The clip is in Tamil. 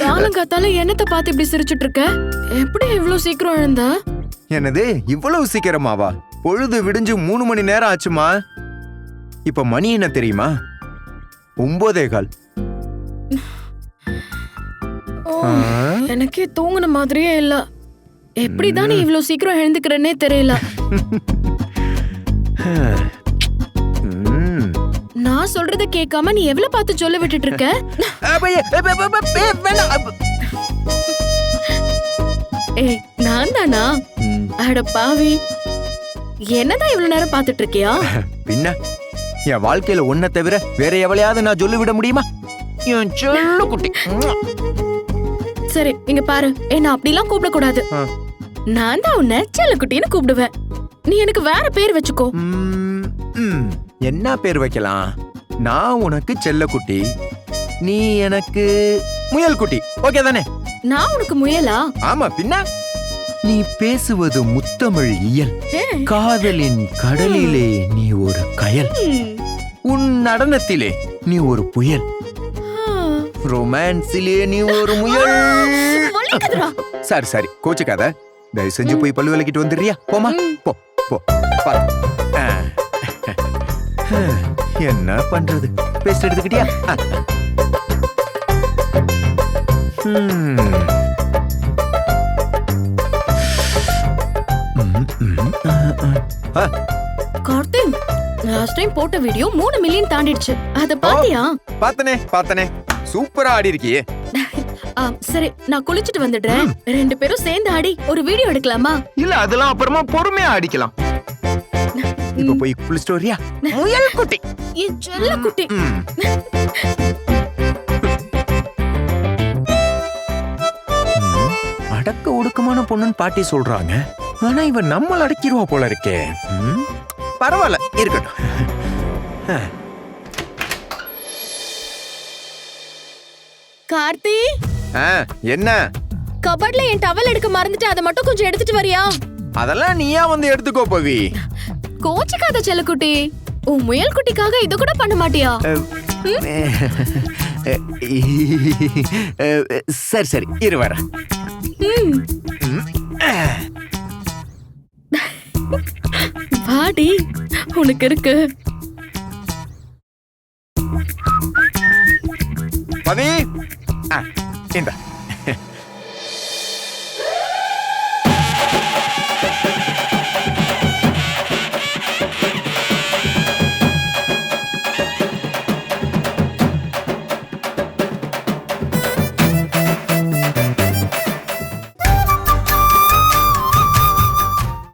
காலங்காத்தால என்னத்த பார்த்து இப்படி சிரிச்சிட்டு இருக்க எப்படி இவ்ளோ சீக்கிரம் எழுந்த? என்னது இவ்வளவு சீக்கிரமாவா? பொழுது விடிஞ்சு மூணு மணி நேரம் ஆச்சுமா? இப்ப மணி என்ன தெரியுமா? ஒன்பதே கால்? எனக்கே தூங்குன மாதிரியே இல்ல. எப்படிதான் நீ இவ்ளோ சீக்கிரம் எழுந்துக்கிறன்னே தெரியல. நான் சொல்றத கேட்காம நீ எவ்வளவு பார்த்து சொல்ல விட்டுட்டு இருக்க. ஏய் நான் தானா? அட பாவி. என்னதான் இவ்வளவு நேரம் பார்த்துட்டு இருக்கியா? பின்ன என் வாழ்க்கையில ஒன்ன தவிர வேற எவளையாவது நான் சொல்லி விட முடியுமா? என் செல்ல குட்டி. சரி இங்க பாரு. என்ன அப்படிலாம் கூப்பிட கூடாது. நான் தான் உன்னை செல்லக்குட்டின்னு கூப்பிடுவேன். நீ எனக்கு வேற பேர் வச்சுக்கோ. என்ன பேர் வைக்கலாம்? நான் உனக்கு செல்லக்குட்டி நீ எனக்கு முயல் குட்டி ஓகே தானே நான் உனக்கு முயலா ஆமா பின்ன நீ பேசுவது முத்தமிழ் இயல். காதலின் கடலிலே நீ ஒரு கயல். உன் நடனத்திலே நீ ஒரு புயல். ரொமான்ஸிலே நீ ஒரு முயல். சரி சரி கோச்சுக்காத தயவு செஞ்சு போய் பல்லு விளக்கிட்டு வந்துடுறியா போமா. போ போ. என்ன பண்றது? பேஸ்ட் எடுத்துக்கிட்டியா? கார்த்திக் லாஸ்ட் டைம் போட்ட வீடியோ மூணு மில்லியன் தாண்டிடுச்சு. அத பாத்தியா? பார்த்தனே பார்த்தனே சூப்பரா ஆடி இருக்கியே. சரி நான் குளிச்சிட்டு வந்துடுறேன். ரெண்டு பேரும் சேர்ந்து ஆடி ஒரு வீடியோ எடுக்கலாமா? இல்ல அதெல்லாம் அப்புறமா பொறுமையா அடிக்கலாம் இப்ப போய் குளிச்சிட்டு வரியா? முயல் குட்டி. என் செல்ல குட்டி. அடக்க ஒடுக்கமான பொண்ணுன்னு பாட்டி சொல்றாங்க. ஆனா இவன் நம்மள அடக்கிடுவா போல இருக்கே. ம், பரவாயில்ல இருக்கட்டும். கார்த்தி? என்ன? கபட்ல என் டவல் எடுக்க மறந்துட்டு அதை மட்டும் கொஞ்சம் எடுத்துட்டு வரியா? அதெல்லாம் நீயா வந்து எடுத்துக்கோ பவி. கோச்சிக்காத செல்லக்குட்டி. உன் முயல் குட்டிக்காக இது கூட பண்ண மாட்டியா? சரி சரி இரு வரேன் ம். வாடி உனக்கு இருக்கு. ஆ, இந்தா.